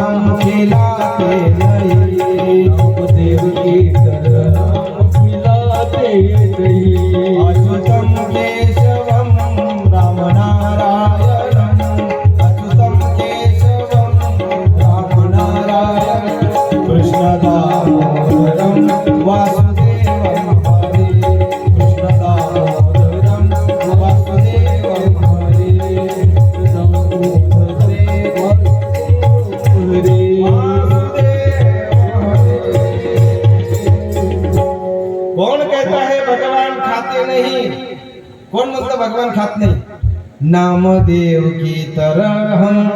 हम खिलाते नहीं नामदेव की तरह नहीं कौन भगवान खात नाही. नामदेव की तर हम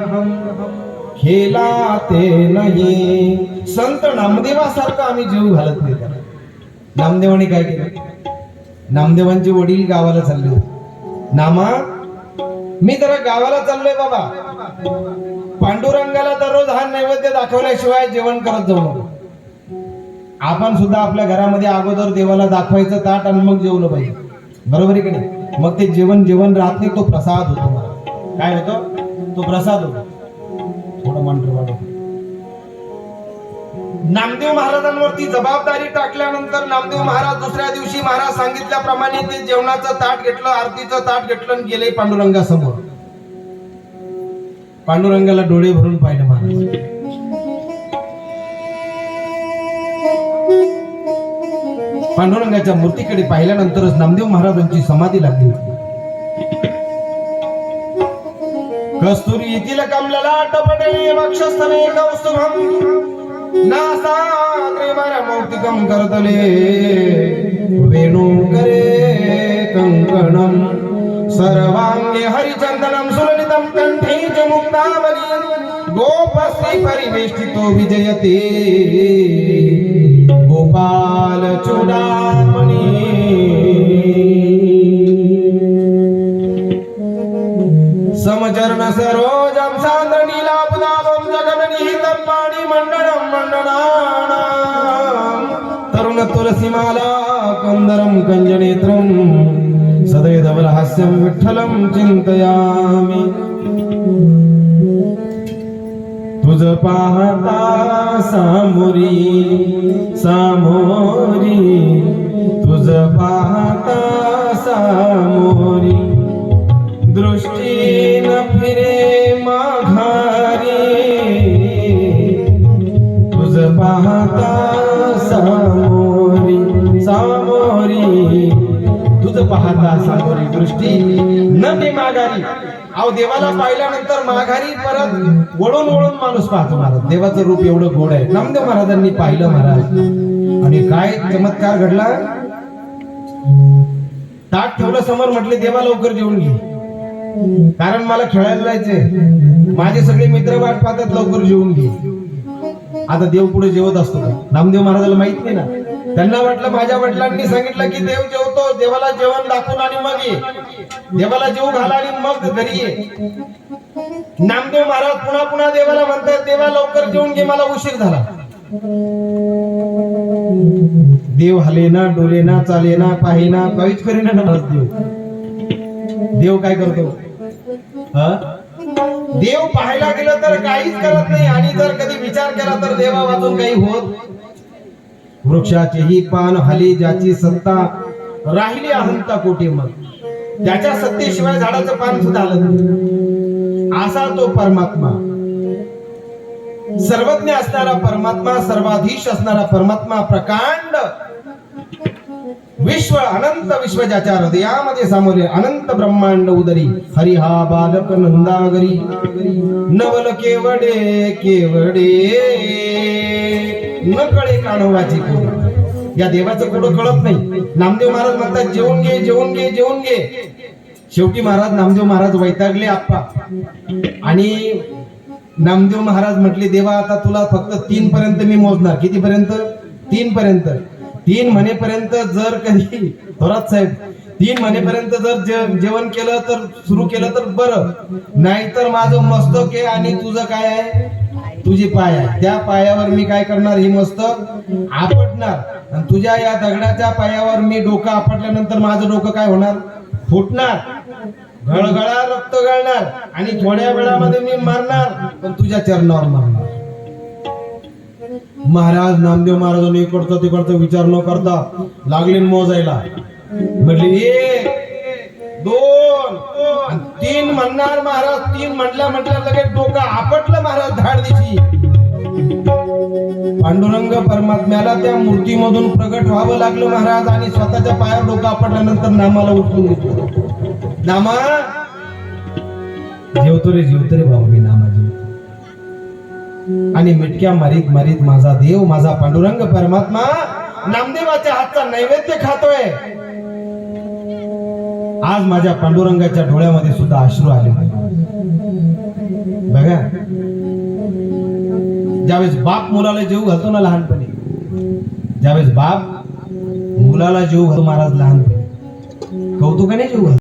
खेलाते नाही. संत नामदेवासारखं आम्ही जीव घालत नाही त्याला. नामदेवाने काय केलं? नामदेवांचे वडील गावाला चालले होते. नामा मी जरा गावाला चाललोय बाबा. पांडुरंगाला दररोज हा नैवेद्य दाखवल्याशिवाय जेवण करत जाऊ नको. आपण सुद्धा आपल्या घरामध्ये अगोदर देवाला दाखवायचं ताट आणि मग जेवलं पाहिजे. बरोबर आहे की नाही? मग ते जेवण जेवण राहत नाही तो प्रसाद होतो मला. काय होतो? तो प्रसाद होतो. थोडं मंत्र नामदेव महाराजांवरती जबाबदारी टाकल्यानंतर नामदेव महाराज दुसऱ्या दिवशी महाराज सांगितल्याप्रमाणे ते जेवणाचं ताट घेतलं आरतीचं ताट घेतलं आणि गेले पांडुरंगासमोर. पांडुरंगाला डोळे भरून पाहिलं महाराज. पांडुरंगाच्या मूर्तीकडे पाहिल्यानंतरच नामदेव महाराजांची समाधी लागली. कस्तुरी येथील कमलला टपटे वक्षस्थले कौस्तुभम. नासाग्रे मौक्तिकम करतले. वेणू करे कंकणम सर्वांगे हरिचंदनम सुललितम कंठी च मुक्तावली गोपस्त्री परिवेष्टितो विजयते. तरुण तुलसीमाला कंदरम कंजनेत्रम सदैव धवल हास्यम विठ्ठलम तुझ पाहता सामोरी सामोरी। तुझ पाहता सामोरी। दृष्टी न फिरे दृष्टी. न मी माघारी. अहो देवाला पाहिल्यानंतर माघारी परत वळून वळून माणूस पाहतो महाराज. देवाचं रूप एवढं गोड आहे. नामदेव महाराजांनी पाहिलं महाराज. आणि काय चमत्कार घडला? ताट ठेवलं समोर म्हटले देवा लवकर जेवून घे. कारण मला खेळायला जायचंय. माझे सगळे मित्र वाट पाहतात लवकर जेवून घे. आता देव पुढे जेवत असतो का? नामदेव महाराजाला माहीत नाही ना? त्यांना वाटलं माझ्या वडिलांनी सांगितलं की देव जेवतो देवाला जेवण दाखवून आणि मग ये. देवाला जेव घाला आणि मग घरी ये. नामदेव महाराज पुन्हा पुन्हा देवाला म्हणतात देवा लवकर जेवून घे मला उशीर झाला. देव हलेना डोलेना चालेना पाहेना काहीच करेना महाराज देव. देव काय करतो? देव पाहायला गेलं तर काहीच करत नाही आणि जर कधी विचार केला तर देवा वाचून काही होत वृक्षाचेही पान हली ज्याची सत्ता राहिली अहंता कोटी मग त्याच्या सत्तेशिवाय झाडाचं पान सुद्धा आलं असा तो परमात्मा. सर्वज्ञ असणारा परमात्मा सर्वाधीश असणारा परमात्मा प्रकांड विश्व अनंत विश्व ज्याच्या हृदयामध्ये सामोरे अनंत ब्रह्मांड उदरी. हरी हा बालक नंदागरी. नवल केवडे केवडे. न कळे काढवाची कोड. या देवाचं कुठं कळत नाही. नामदेव महाराज म्हणतात जेवून घे जेवून घे जेवून घे. शेवटी महाराज नामदेव महाराज वैतागले आप्पा. आणि नामदेव महाराज म्हटले देवा आता तुला फक्त तीन पर्यंत मी मोजणार. किती पर्यंत तीन पर्यंत तीन म्हणेपर्यंत जर कधी थोरात साहेब तीन म्हणेपर्यंत जर जे- जेवण केलं तर सुरू केलं तर बरं. नाहीतर माझं मस्तक आहे आणि तुझं काय आहे? तुझी पाय आहे. त्या पायावर मी काय करणार? ही मस्त आपटणार. आणि तुझ्या या दगडाच्या पायावर मी डोकं आपटल्यानंतर माझं डोकं काय होणार? फुटणार. गळगळा रक्त गळणार. आणि थोड्या वेळामध्ये मी मारणार. पण तुझ्या चरणावर मारणार. महाराज नामदेव महाराजांनी इकडचं तिकडचं विचार न करता लागले मोजायला. म्हटले ये दोन. तीन म्हणणार महाराज तीन म्हटल्या म्हटल्या लगेच डोकं आपटलं महाराज धाड दिशी पांडुरंग परमात्म्याला त्या मूर्तीमधून प्रगट व्हावं लागलं महाराज आणि स्वतःच्या पायावर डोकं आपटल्यानंतर नामाला उठून घेतलं. नामा? जेवतो रे जेवतो रे भाऊ मी नामा जेवतो. आणि मिटक्या मारीत मारीत माझा देव माझा पांडुरंग परमात्मा नामदेवाच्या हातचा नैवेद्य खातोय. आज माझ्या पांडुरंगाच्या डोळ्यामध्ये सुद्धा अश्रू आले. बघा. ज्यावेळेस बाप मुलाला जीव घालतो ना लहानपणी ज्यावेळेस बाप मुलाला जीव घालतो महाराज लहानपणी कौतुकाने जीव घालतो.